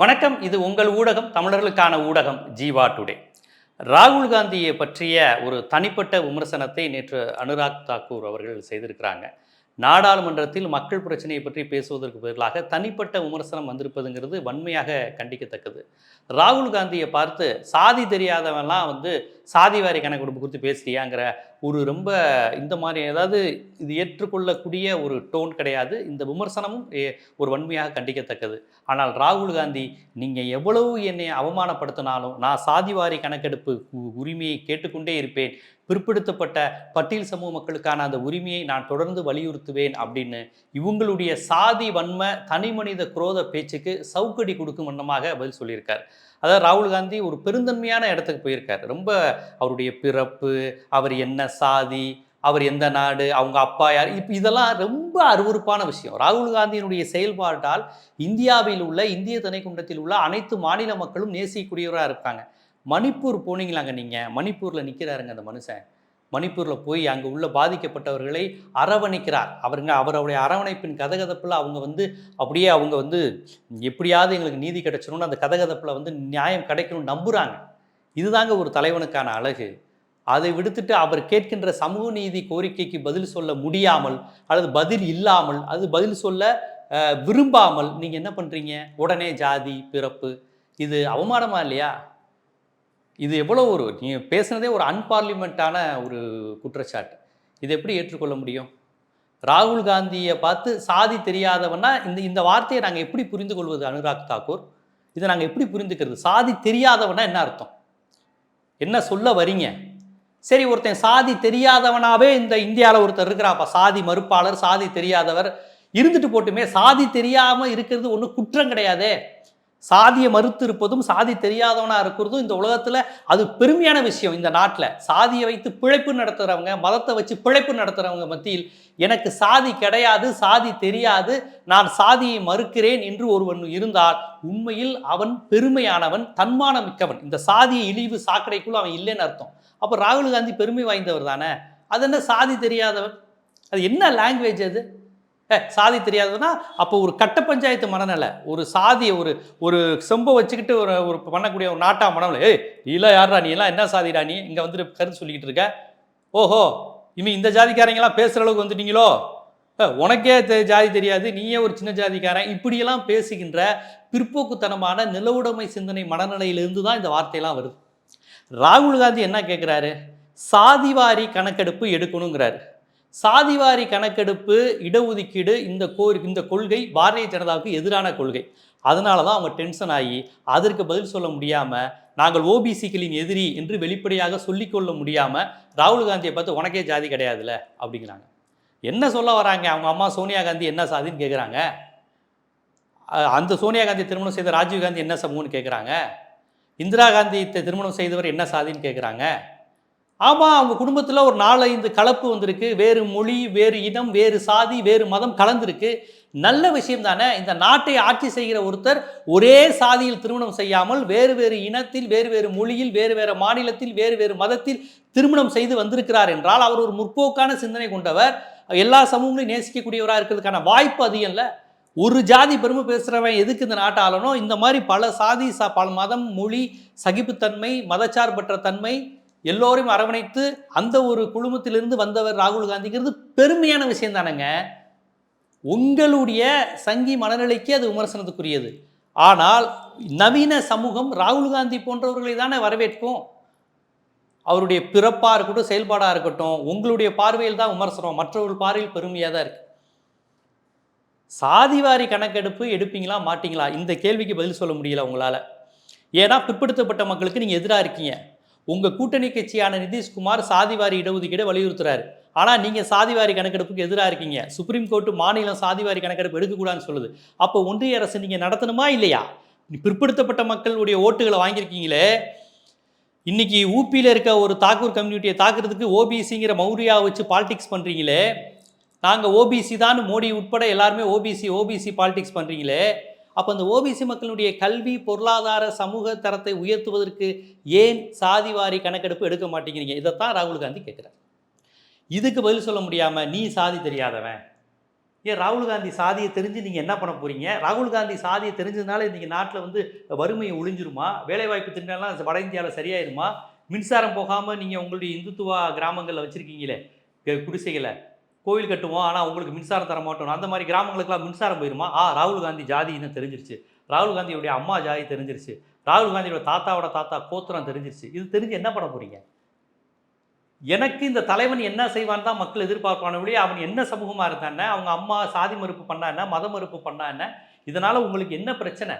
வணக்கம் இது உங்கள் ஊடகம் தமிழர்களுக்கான ஊடகம் ஜீவா டுடே. ராகுல் காந்தியை பற்றிய ஒரு தனிப்பட்ட விமர்சனத்தை நேற்று அனுராக் தாக்கூர் அவர்கள் செய்திருக்கிறாங்க. நாடாளுமன்றத்தில் மக்கள் பிரச்சனையை பற்றி பேசுவதற்கு பதிலாக தனிப்பட்ட விமர்சனம் வந்திருப்பதுங்கிறது வன்மையாக கண்டிக்கத்தக்கது. ராகுல் காந்தியை பார்த்து சாதி தெரியாதவன்லாம் வந்து சாதி வாரி கணக்கெடுப்பு குறித்து பேசுறியாங்கிற ஒரு ரொம்ப இந்த மாதிரி அதாவது இது ஏற்றுக்கொள்ளக்கூடிய ஒரு டோன் கிடையாது. இந்த விமர்சனமும் ஒரு வன்மையாக கண்டிக்கத்தக்கது. ஆனால் ராகுல் காந்தி நீங்கள் எவ்வளவு என்னை அவமானப்படுத்தினாலும் நான் சாதிவாரி கணக்கெடுப்பு உரிமையை கேட்டுக்கொண்டே இருப்பேன். பிற்படுத்தப்பட்ட பட்டியல் சமூக மக்களுக்கான அந்த உரிமையை நான் தொடர்ந்து வலியுறுத்துவேன் அப்படின்னு இவங்களுடைய சாதி வன்ம தனிமனித குரோத பேச்சுக்கு சவுக்கடி கொடுக்கும் வண்ணமாக பதில் சொல்லியிருக்கார். அதாவது ராகுல் காந்தி ஒரு பெருந்தன்மையான இடத்துக்கு போயிருக்கார். ரொம்ப அவருடைய பிறப்பு அவர் என்ன சாதி அவர் எந்த நாடு அவங்க அப்பா யார் இப்போ இதெல்லாம் ரொம்ப அருவருப்பான விஷயம். ராகுல் காந்தியினுடைய செயல்பாட்டால் இந்தியாவில் உள்ள இந்திய துணைக்குண்டத்தில் உள்ள அனைத்து மாநில மக்களும் நேசிக்கூடியவராக இருப்பாங்க மணிப்பூர் போனீங்களாங்க நீங்கள் மணிப்பூரில் நிற்கிறாருங்க அந்த மனுஷன். மணிப்பூரில் போய் அங்கே உள்ள பாதிக்கப்பட்டவர்களை அரவணைக்கிறார். அவருங்க அவருடைய அரவணைப்பின் கதகதப்பில் அவங்க வந்து அப்படியே அவங்க வந்து எப்படியாவது எங்களுக்கு நீதி கிடைச்சிடணும்னு அந்த கதகதப்பில் வந்து நியாயம் கிடைக்கணும்னு நம்புகிறாங்க இதுதாங்க ஒரு தலைவனுக்கான அழகு. அதை விடுத்துட்டு அவர் கேட்கின்ற சமூக நீதி கோரிக்கைக்கு பதில் சொல்ல முடியாமல் அல்லது பதில் இல்லாமல் அது பதில் சொல்ல விரும்பாமல் நீங்கள் என்ன பண்ணுறீங்க உடனே ஜாதி பிறப்பு இது அவமானமா இல்லையா? இது எவ்வளோ ஒரு நீங்கள் பேசுனதே ஒரு அன்பார்லிமெண்ட்டான ஒரு குற்றச்சாட்டு. இதை எப்படி ஏற்றுக்கொள்ள முடியும்? ராகுல் காந்தியை பார்த்து சாதி தெரியாதவன்னா இந்த இந்த வார்த்தையை நாங்கள் எப்படி புரிந்து கொள்வது அனுராக் தாக்கூர்? இதை நாங்கள் எப்படி புரிந்துக்கிறது? சாதி தெரியாதவனா என்ன அர்த்தம்? என்ன சொல்ல வரீங்க? சரி ஒருத்தன் சாதி தெரியாதவனாவே இந்த இந்தியாவில் ஒருத்தர் இருக்கிறாப்பா. சாதி மறுப்பாளர் சாதி தெரியாதவர். இருந்துட்டு போட்டுமே சாதி தெரியாமல் இருக்கிறது ஒன்றும் குற்றம் கிடையாதே. சாதியை மறுத்து இருப்பதும் சாதி தெரியாதவனாக இருக்கிறதும் இந்த உலகத்தில் அது பெருமையான விஷயம். இந்த நாட்டில் சாதியை வைத்து பிழைப்பு நடத்துகிறவங்க மதத்தை வச்சு பிழைப்பு நடத்துகிறவங்க மத்தியில் எனக்கு சாதி கிடையாது சாதி தெரியாது நான் சாதியை மறுக்கிறேன் என்று ஒருவன் இருந்தால் உண்மையில் அவன் பெருமையானவன் தன்மானம் மிக்கவன் இந்த சாதியை இழிவு சாக்கடைக்குள்ள அவன் இல்லைன்னு அர்த்தம். அப்போ ராகுல் காந்தி பெருமை வாய்ந்தவர் தானே? அது என்ன சாதி தெரியாதவன்? அது என்ன லாங்குவேஜ் அது? ஏ சாதி தெரியாததுன்னா அப்போ ஒரு கட்ட பஞ்சாயத்து மனநிலை ஒரு சாதியை ஒரு ஒரு செம்பை வச்சுக்கிட்டு ஒரு ஒரு பண்ணக்கூடிய ஒரு நாட்டா மனநிலை. ஏய் நீலாம் யாரா நீ? எல்லாம் என்ன சாதிடா நீ? இங்கே வந்துட்டு கருத்து சொல்லிக்கிட்டு இருக்க. ஓஹோ இவன் இந்த ஜாதிக்காரங்கெல்லாம் பேசுகிற அளவுக்கு வந்துட்டீங்களோ? உனக்கே ஜாதி தெரியாது நீயே ஒரு சின்ன ஜாதிக்காரன். இப்படியெல்லாம் பேசுகின்ற பிற்போக்குத்தனமான நிலவுடைமை சிந்தனை மனநிலையிலிருந்து தான் இந்த வார்த்தையெல்லாம் வருது. ராகுல் காந்தி என்ன கேட்குறாரு சாதிவாரி கணக்கெடுப்பு எடுக்கணுங்கிறாரு. சாதிவாரி கணக்கெடுப்பு இடஒதுக்கீடு இந்த கோரி இந்த கொள்கை பாரதிய ஜனதாவுக்கு எதிரான கொள்கை. அதனால தான் அவங்க டென்ஷன் ஆகி அதற்கு பதில் சொல்ல முடியாமல் நாங்கள் ஓபிசிக்களின் எதிரி என்று வெளிப்படையாக சொல்லிக்கொள்ள முடியாமல் ராகுல் காந்தியை பார்த்து உனக்கே ஜாதி கிடையாதுல்ல அப்படிங்கிறாங்க. என்ன சொல்ல வராங்க? அவங்க அம்மா சோனியா காந்தி என்ன சாதின்னு கேட்குறாங்க அந்த சோனியா காந்தி திருமணம் செய்த ராஜீவ் காந்தி என்ன சமூகம்னு கேட்குறாங்க இந்திரா காந்தி திருமணம் செய்தவர் என்ன சாதின்னு கேட்குறாங்க ஆமாம் அவங்க குடும்பத்தில் ஒரு நாலஞ்சு கலப்பு வந்திருக்கு. வேறு மொழி வேறு இனம் வேறு சாதி வேறு மதம் கலந்திருக்கு. நல்ல விஷயம் தானே? இந்த நாட்டை ஆட்சி செய்கிற ஒருத்தர் ஒரே சாதியில் திருமணம் செய்யாமல் வேறு வேறு இனத்தில் வேறு வேறு மொழியில் வேறு வேறு மாநிலத்தில் வேறு வேறு மதத்தில் திருமணம் செய்து வந்திருக்கிறார் என்றால் அவர் ஒரு முற்போக்கான சிந்தனை கொண்டவர். எல்லா சமூகங்களையும் நேசிக்கக்கூடியவராக இருக்கிறதுக்கான வாய்ப்பு அதிகம் இல்லை. ஒரு ஜாதி பெருமை பேசுகிறவன் எதுக்கு இந்த நாட்டை ஆளணும்? இந்த மாதிரி பல சாதி ச பல மதம் மொழி சகிப்புத்தன்மை மதச்சார்பற்ற தன்மை எல்லோரையும் அரவணைத்து அந்த ஒரு குழுமத்திலிருந்து வந்தவர் ராகுல் காந்திங்கிறது பெருமையான விஷயம் தானேங்க. உங்களுடைய சங்கி மனநிலைக்கு அது விமர்சனத்துக்குரியது. ஆனால் நவீன சமூகம் ராகுல் காந்தி போன்றவர்களை தானே வரவேற்கும். அவருடைய பிறப்பாக இருக்கட்டும் செயல்பாடாக இருக்கட்டும் உங்களுடைய பார்வையில் தான் விமர்சனம். மற்றவர்கள் பார்வையில் பெருமையாக தான் இருக்கு. சாதிவாரி கணக்கெடுப்பு எடுப்பீங்களா மாட்டீங்களா? இந்த கேள்விக்கு பதில் சொல்ல முடியல உங்களால். ஏன்னா பிற்படுத்தப்பட்ட மக்களுக்கு நீங்கள் எதிராக இருக்கீங்க. உங்கள் கூட்டணி கட்சியான நிதிஷ்குமார் சாதிவாரி இடஒதுக்கீடு வலியுறுத்துறாரு. ஆனால் நீங்கள் சாதிவாரி கணக்கெடுப்புக்கு எதிராக இருக்கீங்க. சுப்ரீம் கோர்ட்டு மாநிலம் சாதிவாரி கணக்கெடுப்பு எடுக்கக்கூடாதுன்னு சொல்லுது. அப்போ ஒன்றிய அரசு நீங்கள் நடத்தணுமா இல்லையா? பிற்படுத்தப்பட்ட மக்களுடைய ஓட்டுகளை வாங்கியிருக்கீங்களே. இன்னைக்கு ஊபியில் இருக்க ஒரு தாக்கூர் கம்யூனிட்டியை தாக்குறதுக்கு ஓபிசிங்கிற மௌரியா வச்சு பாலிடிக்ஸ் பண்ணுறீங்களே நாங்கள் ஓபிசி தான் மோடி உட்பட எல்லாருமே ஓபிசி ஓபிசி பாலிடிக்ஸ் பண்ணுறீங்களே அப்போ அந்த ஓபிசி மக்களுடைய கல்வி பொருளாதார சமூக தரத்தை உயர்த்துவதற்கு ஏன் சாதிவாரி கணக்கெடுப்பு எடுக்க மாட்டேங்கிறீங்க? இதைத்தான் ராகுல் காந்தி கேட்குறார். இதுக்கு பதில் சொல்ல முடியாமல் நீ சாதி தெரியாதவன். ஏன் ராகுல் காந்தி சாதியை தெரிஞ்சு நீங்கள் என்ன பண்ண போகிறீங்க ராகுல் காந்தி சாதியை தெரிஞ்சதுனால இன்றைக்கி நாட்டில் வந்து வறுமையை ஒழிஞ்சிருமா வேலைவாய்ப்பு திட்டம்லாம் வட இந்தியாவில் சரியாயிருமா? மின்சாரம் போகாமல் நீங்கள் உங்களுடைய இந்துத்துவா கிராமங்களில் வச்சுருக்கீங்களே குடிசைகளை. கோவில் கட்டுவோம் ஆனால் உங்களுக்கு மின்சாரம் தர மாட்டோம் அந்த மாதிரி கிராமங்களுக்கெல்லாம் மின்சாரம் போயிருமா? ஆ ராகுல் காந்தி ஜாதின்னு தெரிஞ்சிருச்சு. ராகுல் காந்தியுடைய அம்மா ஜாதி தெரிஞ்சிருச்சு. ராகுல் காந்தியோட தாத்தாவோட தாத்தா கோத்திரம் தெரிஞ்சிருச்சு. இது தெரிஞ்சு என்ன பண்ண போறீங்க? எனக்கு இந்த தலைவன் என்ன செய்வான் தான் மக்கள் எதிர்பார்ப்பான ஒழிய அவன் என்ன சமூகமாக இருந்தானே அவங்க அம்மா சாதி மறுப்பு பண்ணா என்ன மத மறுப்பு பண்ணா என்ன இதனால் உங்களுக்கு என்ன பிரச்சனை?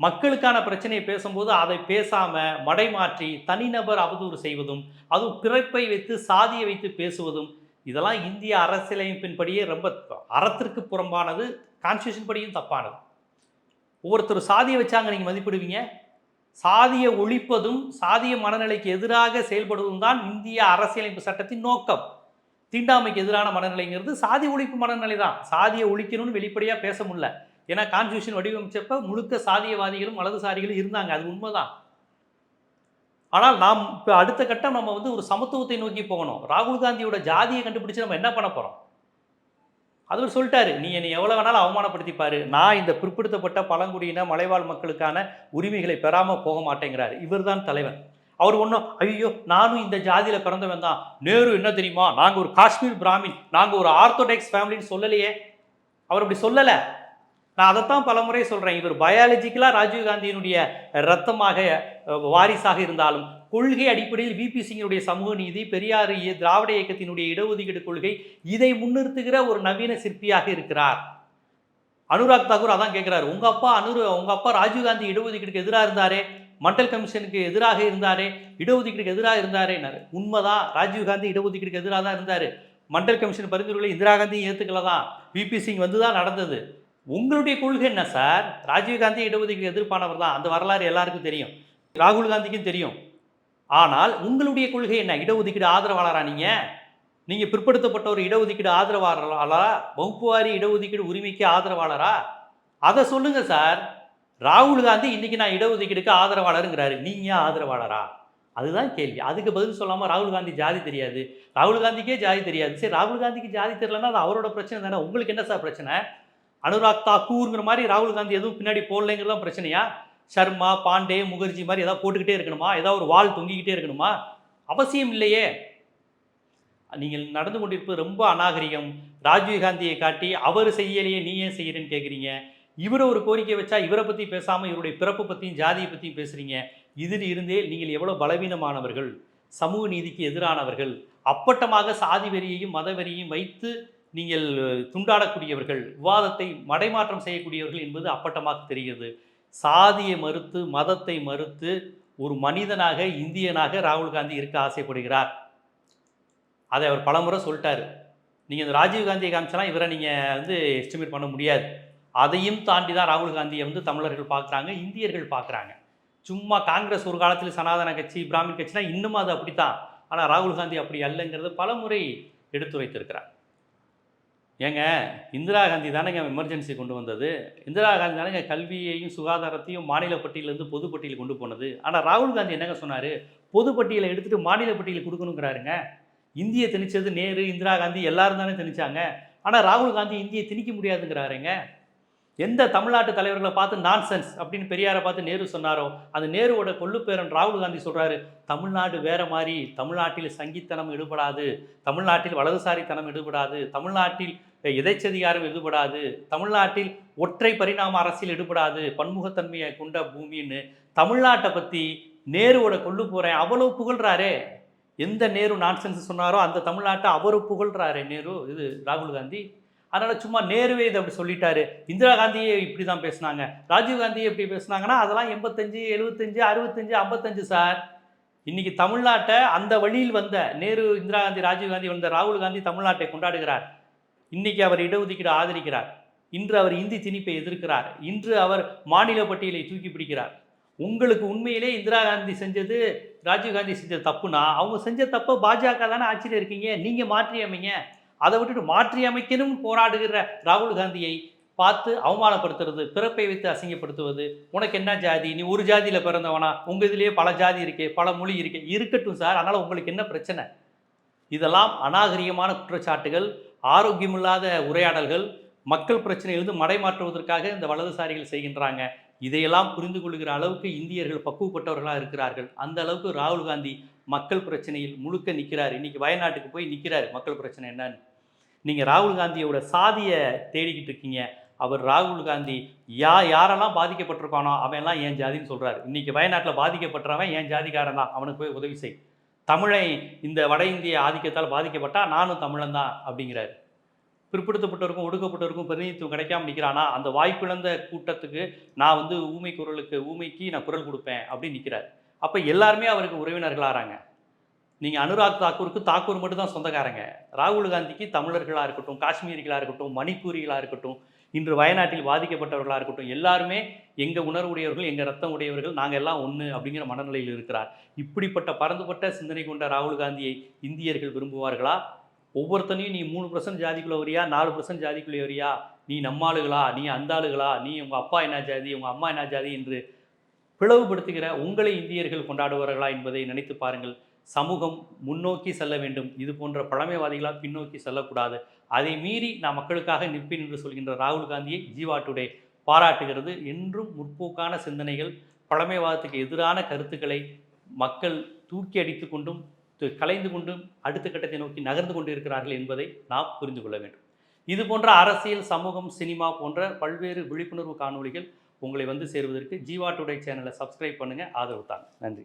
மக்களுக்கான பிரச்சனையை பேசும்போது அதை பேசாமல் மடைமாற்றி தனிநபர் அவதூறு செய்வதும் அதுவும் பிறப்பை வைத்து சாதியை வைத்து பேசுவதும் இதெல்லாம் இந்திய அரசியலமைப்பின்படியே ரொம்ப அறத்திற்கு புறம்பானது கான்ஸ்டியூஷன் படியும் தப்பானது. ஒவ்வொருத்தர் சாதியை வச்சாங்க நீங்கள் மதிப்பிடுவீங்க. சாதியை ஒழிப்பதும் சாதிய மனநிலைக்கு எதிராக செயல்படுவதும் தான் இந்திய அரசியலமைப்பு சட்டத்தின் நோக்கம். தீண்டாமைக்கு எதிரான மனநிலைங்கிறது சாதி ஒழிப்பு மனநிலை தான். சாதியை ஒழிக்கணும்னு வெளிப்படையாக பேச முடியல. ஏன்னா கான்ஸ்டியூஷன் வடிவமைச்சப்ப முழுக்க சாதியவாதிகளும் வலதுசாரிகளும் இருந்தாங்க. அது உண்மைதான். ஆனால் நாம் இப்போ அடுத்த கட்டம் நம்ம வந்து ஒரு சமத்துவத்தை நோக்கி போகணும். ராகுல் காந்தியோட ஜாதியை கண்டுபிடிச்சு நம்ம என்ன பண்ண போகிறோம் அவர் சொல்லிட்டாரு நீ என்னை எவ்வளோ வேணாலும் அவமானப்படுத்திப்பாரு. நான் இந்த பிற்படுத்தப்பட்ட பழங்குடியின மலைவாழ் மக்களுக்கான உரிமைகளை பெறாமல் போக மாட்டேங்கிறாரு. இவர் தான் தலைவர் அவர் ஒன்றும் ஐயோ நானும் இந்த ஜாதியில் பிறந்தவன் தான். நேரு என்ன தெரியுமா? நாங்கள் ஒரு காஷ்மீர் பிராமின் நாங்கள் ஒரு ஆர்த்தோடாக்ஸ் ஃபேமிலின்னு சொல்லலையே. அவர் அப்படி சொல்லலை. நான் அதைத்தான் பல முறை சொல்கிறேன் இவர் பயாலஜிக்கலாக ராஜீவ்காந்தியினுடைய ரத்தமாக வாரிசாக இருந்தாலும் கொள்கை அடிப்படையில் விபி சிங்கினுடைய சமூக நீதி பெரியார் திராவிட இயக்கத்தினுடைய இடஒதுக்கீடு கொள்கை இதை முன்னிறுத்துகிற ஒரு நவீன சிற்பியாக இருக்கிறார். அனுராக் தாகூர் அதான் கேட்குறாரு உங்கள் அப்பா அனுரு உங்கள் அப்பா ராஜீவ்காந்தி இடஒதுக்கீடுக்கு எதிராக இருந்தாரே? மண்டல் கமிஷனுக்கு எதிராக இருந்தாரே? இடஒதுக்கீடுக்கு எதிராக இருந்தாரே? உண்மைதான். ராஜீவ்காந்தி இடஒதுக்கீடுக்கு எதிராக தான் இருந்தார். மண்டல் கமிஷன் பரிந்துரைகளை இந்திரா காந்தியும் ஏற்றுக்கல தான். விபி சிங் வந்து தான் நடந்தது. உங்களுடைய கொள்கை என்ன சார்? ராஜீவ்காந்தி இடஒதுக்கீடு எதிர்ப்பானவர் தான். அந்த வரலாறு எல்லாருக்கும் தெரியும். ராகுல் காந்திக்கும் தெரியும். ஆனால் உங்களுடைய கொள்கை என்ன? இடஒதுக்கீடு ஆதரவாளரா நீங்கள் நீங்கள் பிற்படுத்தப்பட்ட ஒரு இடஒதுக்கீடு ஆதரவாளரா? வகுப்புவாரி இடஒதுக்கீடு உரிமைக்கு ஆதரவாளரா? அதை சொல்லுங்கள் சார். ராகுல் காந்தி இன்றைக்கி நான் இடஒதுக்கீடுக்கு ஆதரவாளருங்கிறாரு. நீங்கள் ஆதரவாளரா? அதுதான் கேள்வி. அதுக்கு பதில் சொல்லாமல் ராகுல் காந்தி ஜாதி தெரியாது. ராகுல் காந்திக்கே ஜாதி தெரியாது. சரி ராகுல் காந்திக்கு ஜாதி தெரியலன்னா அது அவரோட பிரச்சனை தானே. உங்களுக்கு என்ன சார் பிரச்சனை? அனுராக் தாக்கூருங்கிற மாதிரி ராகுல் காந்தி எதுவும் பின்னாடி போடலைங்கிறது பிரச்சனையா? சர்மா பாண்டே முகர்ஜி மாதிரி ஏதாவது போட்டுக்கிட்டே இருக்கணுமா? ஏதாவது ஒரு வால் தொங்கிக்கிட்டே இருக்கணுமா? அவசியம் இல்லையே. நீங்கள் நடந்து கொண்டிருப்பது ரொம்ப அநாகரிகம். ராஜீவ்காந்தியை காட்டி அவர் செய்யலையே நீ ஏன் செய்கிறேன்னு கேட்குறீங்க இவரை ஒரு கோரிக்கை வச்சா இவரை பற்றி பேசாமல் இவருடைய பிறப்பு பற்றியும் ஜாதியை பற்றியும் பேசுகிறீங்க இதில் இருந்தே நீங்கள் எவ்வளோ பலவீனமானவர்கள் சமூக நீதிக்கு எதிரானவர்கள் அப்பட்டமாக சாதி வெறியையும் மத வெறியையும் வைத்து நீங்கள் துண்டாடக்கூடியவர்கள் விவாதத்தை மடைமாற்றம் செய்யக்கூடியவர்கள் என்பது அப்பட்டமாக தெரிகிறது. சாதியை மறுத்து மதத்தை மறுத்து ஒரு மனிதனாக இந்தியனாக ராகுல் காந்தி இருக்க ஆசைப்படுகிறார். அதை அவர் பலமுறை சொல்லிட்டார். நீங்கள் இந்த ராஜீவ் காந்தியை காமிச்சலாம் இவரை நீங்கள் வந்து எஸ்டிமேட் பண்ண முடியாது. அதையும் தாண்டி தான் ராகுல் காந்தியை வந்து தமிழர்கள் பார்க்குறாங்க இந்தியர்கள் பார்க்குறாங்க சும்மா காங்கிரஸ் ஒரு காலத்தில் சனாதன கட்சி பிராமின் கட்சினா இன்னும் அது அப்படித்தான். ஆனால் ராகுல் காந்தி அப்படி அல்லங்கிறது பல முறை எடுத்துரைத்திருக்கிறார். ஏங்க இந்திரா காந்தி தானேங்க எமர்ஜென்சி கொண்டு வந்தது. இந்திரா காந்தி தானேங்க கல்வியையும் சுகாதாரத்தையும் மாநில பட்டியலேருந்து பொதுப்பட்டியல் கொண்டு போனது. ஆனால் ராகுல் காந்தி என்னங்க சொன்னார்? பொதுப்பட்டியலை எடுத்துகிட்டு மாநில பட்டியல் கொடுக்கணுங்கிறாருங்க. இந்தியை திணிச்சது நேரு இந்திரா காந்தி எல்லாரும் தானே திணிச்சாங்க. ஆனால் ராகுல் காந்தி இந்தியை திணிக்க முடியாதுங்கிறாருங்க. எந்த தமிழ்நாட்டு தலைவர்களை பார்த்து நான்சென்ஸ் அப்படின்னு பெரியாரை பார்த்து நேரு சொன்னாரோ அந்த நேருவோட கொள்ளுப்பேரன் ராகுல் காந்தி சொல்கிறாரு தமிழ்நாடு வேற மாதிரி தமிழ்நாட்டில் சங்கித்தனம் ஈடுபடாது தமிழ்நாட்டில் வலதுசாரித்தனம் ஈடுபடாது தமிழ்நாட்டில் எதைச்சதிகாரம் ஈடுபடாது தமிழ்நாட்டில் ஒற்றை பரிணாம அரசியல் ஈடுபடாது பன்முகத்தன்மையை கொண்ட பூமின்னு தமிழ்நாட்டை பற்றி நேருவோட கொள்ளு போகிறேன் அவ்வளோ புகழ்றாரே. எந்த நேரு நான்சென்ஸ் சொன்னாரோ அந்த தமிழ்நாட்டை அவரு புகழ்றாரே நேரு. இது ராகுல் காந்தி. அதனால் சும்மா நேருவே இதை அப்படி சொல்லிட்டாரு. இந்திரா காந்தியே இப்படி தான் பேசுனாங்க. ராஜீவ் காந்தியே இப்படி பேசுனாங்கன்னா அதெல்லாம் எண்பத்தஞ்சு எழுபத்தஞ்சு அறுபத்தஞ்சு ஐம்பத்தஞ்சு சார். இன்னைக்கு தமிழ்நாட்டை அந்த வழியில் வந்த நேரு இந்திரா காந்தி ராஜீவ் காந்தி வந்த ராகுல் காந்தி தமிழ்நாட்டை கொண்டாடுகிறார். இன்றைக்கி அவர் இடஒதுக்கீடு ஆதரிக்கிறார். இன்று அவர் இந்தி திணிப்பை எதிர்க்கிறார். இன்று அவர் மாநில பட்டியலை தூக்கி பிடிக்கிறார். உங்களுக்கு உண்மையிலே இந்திரா காந்தி செஞ்சது ராஜீவ்காந்தி செஞ்ச செஞ்சது தப்புனா அவங்க செஞ்ச தப்பை பாஜக தானே ஆட்சியில் இருக்கீங்க நீங்கள் மாற்றி அமைங்க அதை விட்டுட்டு மாற்றி அமைக்கணும்னு போராடுகிற ராகுல் காந்தியை பார்த்து அவமானப்படுத்துறது பிறப்பை வைத்து அசிங்கப்படுத்துவது உனக்கு என்ன ஜாதி? நீ ஒரு ஜாதியில் பிறந்தவனா? உங்கள் இதுலேயே பல ஜாதி இருக்கே பல மொழி இருக்கே. இருக்கட்டும் சார் அதனால் உங்களுக்கு என்ன பிரச்சனை? இதெல்லாம் அநாகரிகமான குற்றச்சாட்டுகள். ஆரோக்கியமில்லாத உரையாடல்கள் மக்கள் பிரச்சனையிலிருந்து மடைமாற்றுவதற்காக இந்த வலதுசாரிகள் செய்கின்றாங்க. இதையெல்லாம் புரிந்து கொள்கிற அளவுக்கு இந்தியர்கள் பக்குவப்பட்டவர்களாக இருக்கிறார்கள். அந்த அளவுக்கு ராகுல் காந்தி மக்கள் பிரச்சனையில் முழுக்க நிற்கிறார் இன்றைக்கி வயநாட்டுக்கு போய் நிற்கிறார் மக்கள் பிரச்சனை என்னன்னு. நீங்கள் ராகுல் காந்தியோட சாதியை தேடிக்கிட்டு இருக்கீங்க. அவர் ராகுல் காந்தி யா யாரெல்லாம் பாதிக்கப்பட்டிருக்கானோ அவன் எல்லாம் என் ஜாதின்னு சொல்கிறார் இன்றைக்கி வயநாட்டில் பாதிக்கப்பட்டவன் என் ஜாதிக்காரன் தான். அவனுக்கு போய் உதவி செய். தமிழை இந்த வட இந்திய ஆதிக்கத்தால் பாதிக்கப்பட்டால் நானும் தமிழன் தான் அப்படிங்கிறாரு. பிற்படுத்தப்பட்டவருக்கும் ஒடுக்கப்பட்டவருக்கும் பிரதிநிதித்துவம் கிடைக்காம நிற்கிறானா அந்த வாய்ப்பிழந்த கூட்டத்துக்கு நான் வந்து ஊமை குரலுக்கு ஊமைக்கு நான் குரல் கொடுப்பேன் அப்படின்னு நிற்கிறார் அப்போ எல்லாருமே அவருக்கு உறவினர்களாகிறாங்க நீங்கள் அனுராக் தாக்கூருக்கு தாக்கூர் மட்டும் தான் சொந்தக்காரங்க. ராகுல் காந்திக்கு தமிழர்களாக இருக்கட்டும் காஷ்மீரிகளாக இருக்கட்டும் மணிப்பூரிகளாக இருக்கட்டும் இன்று வயநாட்டில் பாதிக்கப்பட்டவர்களாக இருக்கட்டும் எல்லாருமே எங்கள் உணர்வுடையவர்கள் எங்கள் ரத்தம் உடையவர்கள் நாங்கள் எல்லாம் ஒன்று அப்படிங்கிற மனநிலையில் இருக்கிறார். இப்படிப்பட்ட பறந்துபட்ட சிந்தனை கொண்ட ராகுல் காந்தியை இந்தியர்கள் விரும்புவார்களா? ஒவ்வொருத்தனையும் நீ மூணு பர்சன்ட் ஜாதிக்குள்ளே வரியா நாலு பர்சன்ட் ஜாதிக்குள்ளே வரியா? நீ நம்மாளுகளா நீ அந்தாளுகளா நீ உங்கள் அப்பா என்ன ஜாதி? உங்கள் அம்மா என்ன ஜாதி? என்று பிளவுபடுத்துகிற உங்களை இந்தியர்கள் கொண்டாடுவார்களா என்பதை நினைத்து பாருங்கள். சமூகம் முன்னோக்கி செல்ல வேண்டும். இது போன்ற பழமைவாதிகளாக பின்னோக்கி செல்லக்கூடாது. அதை மீறி நான் மக்களுக்காக நிற்பேன் என்று சொல்கின்ற ராகுல் காந்தியை ஜீவா டுடே பாராட்டுகிறது. என்றும் முற்போக்கான சிந்தனைகள் பழமைவாதத்துக்கு எதிரான கருத்துக்களை மக்கள் தூக்கி அடித்து கொண்டும் கலைந்து கொண்டும் அடுத்த கட்டத்தை நோக்கி நகர்ந்து கொண்டு இருக்கிறார்கள் என்பதை நாம் புரிந்து கொள்ள வேண்டும். இது போன்ற அரசியல் சமூகம் சினிமா போன்ற பல்வேறு விழிப்புணர்வு காணொளிகள் உங்களை வந்து சேருவதற்கு ஜீவா டுடே சேனலை சப்ஸ்கிரைப் பண்ணுங்கள் ஆதரவு தாங்க. நன்றி.